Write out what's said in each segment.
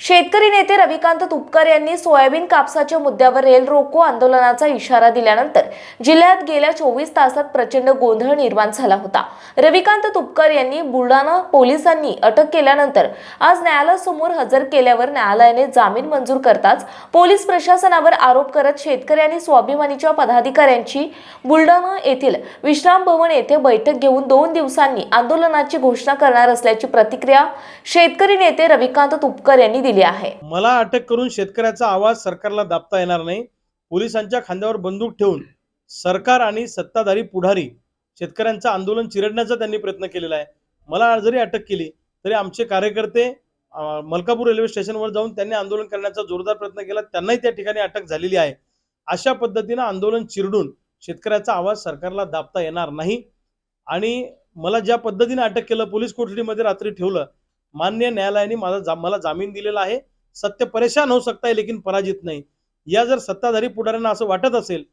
शेतकरी नेते रविकांत तुपकर यांनी सोयाबीन कापसाच्या मुद्द्यावर रेल रोको आंदोलनाचा इशारा दिल्यानंतर जिल्ह्यात गेल्या चोवीस तासात प्रचंड गोंधळ निर्माण झाला होता. रविकांत तुपकर यांनी बुलढाणा पोलिसांनी अटक केल्यानंतर आज न्यायालयासमोर हजर केल्यावर न्यायालयाने जामीन मंजूर करताच पोलीस प्रशासनावर आरोप करत शेतकरी आणि स्वाभिमानीच्या पदाधिकाऱ्यांची बुलढाणा येथील विश्राम भवन येथे बैठक घेऊन दोन दिवसांनी आंदोलनाची घोषणा करणार असल्याची प्रतिक्रिया शेतकरी नेते रविकांत तुपकर यांनी दिली आहे. मला अटक करून शेतकऱ्याचा आवाज सरकारला दाबता येणार नाही. पोलिसांच्या खांद्यावर बंदूक ठेवून सरकार आणि सत्ताधारी पुढारी शेतकऱ्यांचं आंदोलन चिरडण्याचा त्यांनी प्रयत्न केलेला आहे. मला जरी अटक केली तरी आमचे कार्यकर्ते मलकापूर रेल्वे स्टेशनवर जाऊन त्यांनी आंदोलन करण्याचा जोरदार प्रयत्न केला. त्यांनाही त्या ठिकाणी अटक झालेली आहे. अशा पद्धतीनं आंदोलन चिरडून शेतकऱ्याचा आवाज सरकारला दाबता येणार नाही. आणि मला ज्या पद्धतीने अटक केलं पोलीस कोठडीमध्ये रात्री ठेवलं मान्य न्यायालयाने माझा जा, मला जामीन दिलेला आहे. सत्य परेशान होऊ सकता है लेकिन पराजित नाही. या जर सत्ताधारी पुढाऱ्यांना असं वाटत असेल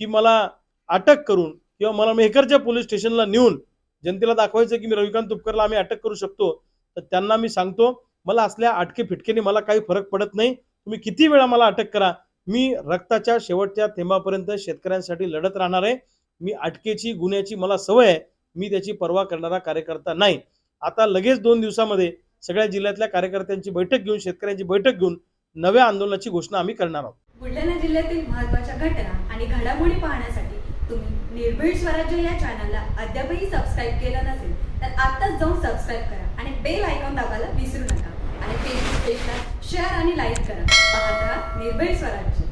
की मला अटक करून किंवा मला मेहकरच्या पोलीस स्टेशनला नेऊन जनतेला दाखवायचं की मी रविकांत तुपकरला आम्ही अटक करू शकतो तर त्यांना मी सांगतो मला असल्या अटके फिटकेने मला काही फरक पडत नाही. तुम्ही किती वेळा मला अटक करा. मी रक्ताच्या शेवटच्या थेंबापर्यंत शेतकऱ्यांसाठी लढत राहणार आहे. मी अटकेची गुन्ह्याची मला सवय आहे. मी त्याची पर्वा करणारा कार्यकर्ता नाही. आता लगेच दोन दिवसामध्ये सगळ्या जिल्ह्यातल्या कार्यकर्त्यांची बैठक घेऊन शेतकऱ्यांची बैठक घेऊन नव्या आंदोलनाची घोषणा आम्ही करणार आहोत. बुलढाणा जिल्ह्यातील महत्त्वाच्या घटना आणि घडामोडी पाहण्यासाठी तुम्ही निर्भीड स्वराज्य या चॅनलला अद्यापही सबस्क्राईब केलं नसेल तर आत्ताच जाऊन सबस्क्राईब करा आणि बेल आयकॉन दाबायला विसरू नका. आणि फेसबुक पेजला शेअर आणि लाईक करा. पाहत राहा निर्भीड स्वराज्य.